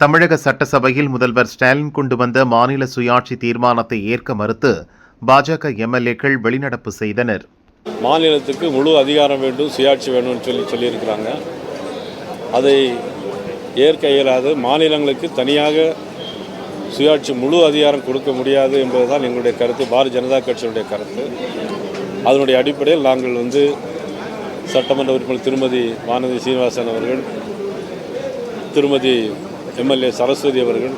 தமிழக சட்டசபையில் முதல்வர் ஸ்டாலின் கொண்டு வந்த மாநில சுயாட்சி தீர்மானத்தை ஏற்க மறுத்து பாஜக எம்எல்ஏக்கள் வெளிநடப்பு செய்தனர். மாநிலத்துக்கு முழு அதிகாரம் வேண்டும் சுயாட்சி வேணும்னு சொல்லி சொல்லியிருக்கிறாங்க. அதை ஏற்க இயலாது. மாநிலங்களுக்கு தனியாக சுயாட்சி முழு அதிகாரம் கொடுக்க முடியாது என்பதுதான் எங்களுடைய கருத்து. பாரதிய ஜனதா கட்சியினுடைய கருத்து. அதனுடைய அடிப்படையில் நாங்கள் வந்து சட்டமன்ற உறுப்பினர் திருமதி வானதி சீனிவாசன் அவர்கள் திருமதி எம்எல்ஏ சரஸ்வதி அவர்கள்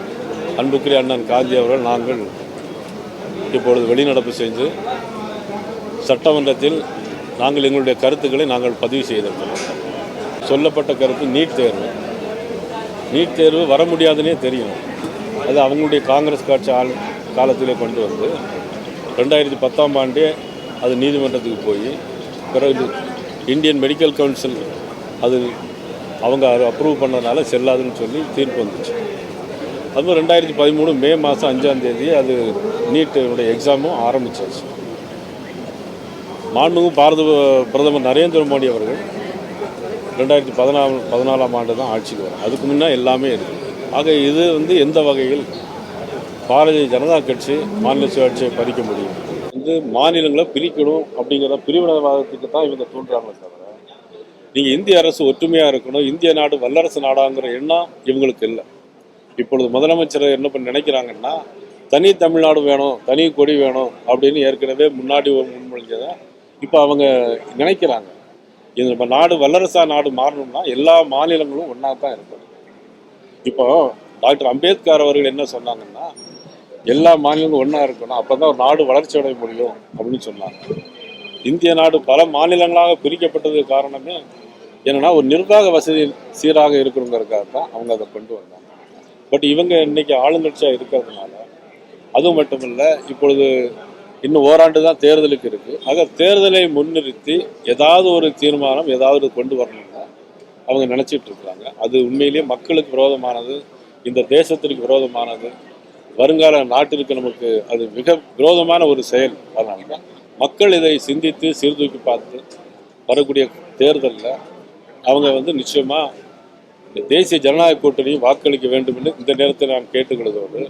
அன்புக்குரிய அண்ணன் காந்தி அவர்கள் நாங்கள் இப்பொழுது வெளிநடப்பு செஞ்சு சட்டமன்றத்தில் நாங்கள் எங்களுடைய கருத்துக்களை நாங்கள் பதிவு செய்திருக்கிறோம். சொல்லப்பட்ட கருத்து நீட் தேர்வு. நீட் தேர்வு வர முடியாதுன்னே தெரியும். அது அவங்களுடைய காங்கிரஸ் கட்சி ஆள் காலத்திலே கொண்டு வந்து ரெண்டாயிரத்தி பத்தாம் ஆண்டே அது நீதிமன்றத்துக்கு போய் பிறகு இந்தியன் மெடிக்கல் கவுன்சில் அது அவங்க அப்ரூவ் பண்ணதுனால செல்லாதுன்னு சொல்லி தீர்ப்பு வந்துச்சு. அதுவும் ரெண்டாயிரத்தி பதிமூணு மே மாதம் அஞ்சாம் தேதி அது நீட்டுடைய எக்ஸாமும் ஆரம்பிச்சாச்சு. மாண்புமிகு பாரத பிரதமர் நரேந்திர மோடி அவர்கள் ரெண்டாயிரத்தி பதினாலு பதினாலாம் ஆண்டு தான் ஆட்சிக்கு வரும் அதுக்கு முன்னே எல்லாமே இருக்குது ஆக இது வந்து எந்த வகையில் பாரதிய ஜனதா கட்சி மாநில சுயாட்சியை பறிக்க முடியும்? வந்து மாநிலங்களை பிரிக்கணும் அப்படிங்கிற பிரிவினவாதத்துக்கு தான் இவங்க தூண்டுறாங்களே தவிர நீங்கள் இந்திய அரசு ஒற்றுமையாக இருக்கணும் இந்திய நாடு வல்லரசு நாடாங்கிற எண்ணம் இவங்களுக்கு இல்லை. இப்பொழுது முதலமைச்சர் என்ன பண்ணி நினைக்கிறாங்கன்னா தனி தமிழ்நாடு வேணும் தனி கொடி வேணும் அப்படின்னு ஏற்கனவே முன்னாடி ஒரு முன்மொழிஞ்சதை இப்போ அவங்க நினைக்கிறாங்க. இது நம்ம நாடு வல்லரசா நாடு மாறணும்னா எல்லா மாநிலங்களும் ஒன்றா தான் இருக்கணும். இப்போ டாக்டர் அம்பேத்கர் அவர்கள் என்ன சொன்னாங்கன்னா எல்லா மாநிலங்களும் ஒன்றா இருக்கணும் அப்போ தான் ஒரு நாடு வளர்ச்சி அடைய முடியும் அப்படின்னு சொன்னாங்க. இந்திய நாடு பல மாநிலங்களாக பிரிக்கப்பட்டதுக்கு காரணமே என்னன்னா ஒரு நிர்வாக வசதி சீராக இருக்கணுங்கிறதுக்காக தான் அவங்க அதை கொண்டு வந்தாங்க. பட் இவங்க இன்னைக்கு ஆளுங்கட்சியாக இருக்கிறதுனால அது மட்டும் இல்லை இப்பொழுது இன்னும் ஓராண்டு தான் தேர்தலுக்கு இருக்குது ஆக தேர்தலை முன்னிறுத்தி ஏதாவது ஒரு தீர்மானம் ஏதாவது கொண்டு வரணும்னா அவங்க நினச்சிட்டு இருக்கிறாங்க அது உண்மையிலேயே மக்களுக்கு விரோதமானது இந்த தேசத்திற்கு விரோதமானது வருங்கால நாட்டிற்கு நமக்கு அது மிக விரோதமான ஒரு செயல். அதனால தான் மக்கள் இதை சிந்தித்து சீர்தூக்கி பார்த்து வரக்கூடிய தேர்தலில் அவங்க வந்து நிச்சயமாக தேசிய ஜனநாயக கூட்டணி வாக்களிக்க வேண்டும் என்று இந்த நேரத்தில் நான் கேட்டுக்கொள்வதோடு